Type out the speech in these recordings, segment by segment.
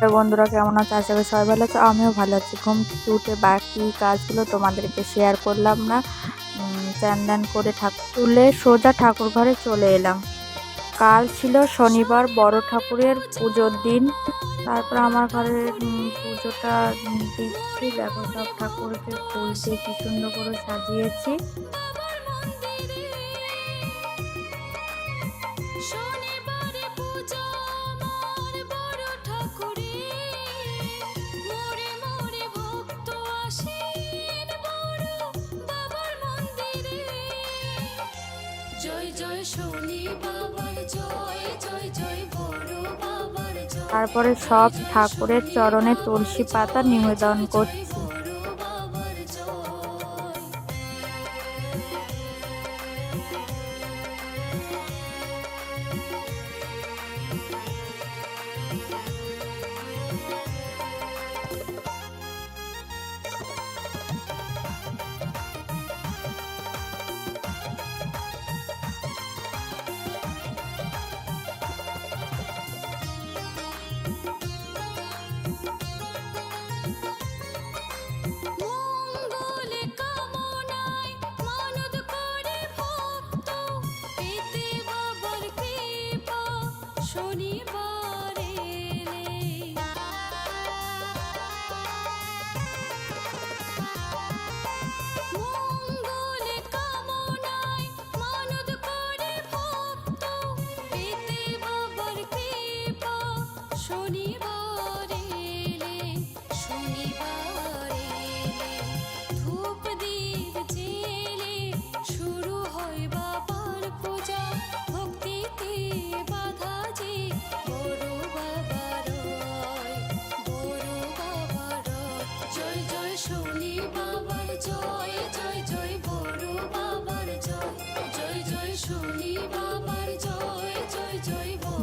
তো বন্ধুরা কেমন আছে? আশা করি সবাই ভালো আছে। আমিও ভালো আছি। ঘুম থেকে উঠে বাকি কাজগুলো তোমাদেরকে শেয়ার করলাম না। চান দান করে ঠাকুর তুলে সোজা ঠাকুর ঘরে চলে এলাম। কাল ছিল শনিবার বড় ঠাকুরের পুজোর দিন। তারপর আমার উম, পুজোটা দিচ্ছি। দেখো সব ঠাকুরকে ফুল দিয়ে কি সুন্দর করে সাজিয়েছি। তারপরে সব ঠাকুরের চরণে তুলসী পাতা নিবেদন করছি। শনিবারে।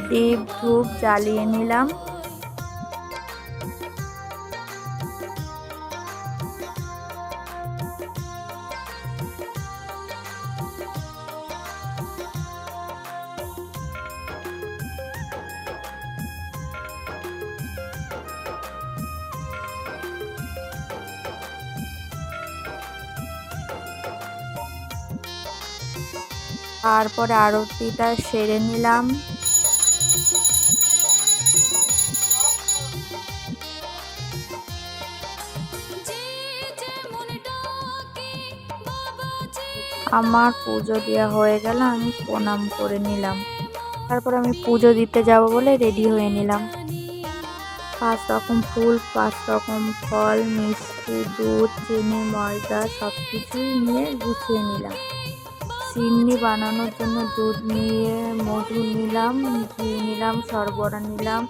দীপ ধূপ জ্বালিয়ে নিলাম। তারপরে আরতিটা সেরে নিলাম। আমার পুজো দেওয়া হয়ে গেল, আমি প্রণাম করে নিলাম। তারপর আমি পুজো দিতে যাব বলে রেডি হয়ে নিলাম। পাঁচ রকম ফুল, পাঁচ রকম ফল, মিষ্টি, দুধ, চিনি, ময়দা সব কিছুই নিয়ে গুছিয়ে নিলাম। সিন্নি বানানোর জন্য দুধ নিয়ে মধু নিলাম ঘি নিলাম সরবরা নিলাম।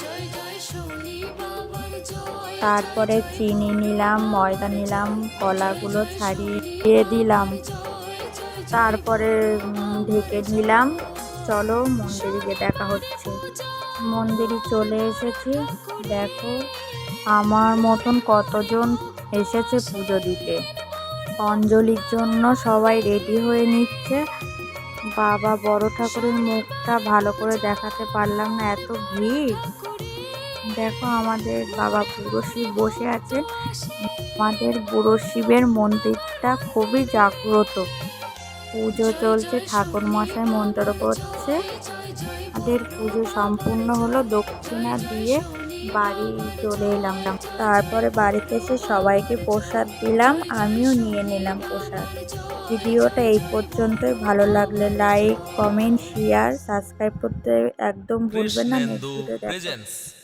জয় জয় জয় তারপরে চিনি নিলাম, ময়দা নিলাম, কলাগুলো ছাড়িয়ে দিলাম। তারপরে ঢেকে দিলাম চলো মন্দিরে দেখা হচ্ছে। মন্দিরে চলে এসেছি। দেখো, আমার মতন কতজন এসেছে পুজো দিতে। অঞ্জলির জন্য সবাই রেডি হয়ে নিচ্ছে। বাবা বড় ঠাকুরের মুখটা ভালো করে দেখাতে পারলাম না, এত ভিড়। দেখো আমাদের বাবা বুড়ো শিব বসে আছে। আমাদের বুড়ো শিবের মন্দিরটা খুবই জাগ্রত। পুজো চলছে ঠাকুর মশাই মন্ত্র করছে। আমাদের পুজো সম্পূর্ণ হলো দক্ষিণা দিয়ে বাড়ি চলে এলাম। তারপরে বাড়িতে এসে সবাইকে প্রসাদ দিলাম আমিও নিয়ে নিলাম প্রসাদ। ভিডিওটা এই পর্যন্তই। ভালো লাগলে লাইক কমেন্ট শেয়ার সাবস্ক্রাইব করতে একদম ভুলবেন না। Next video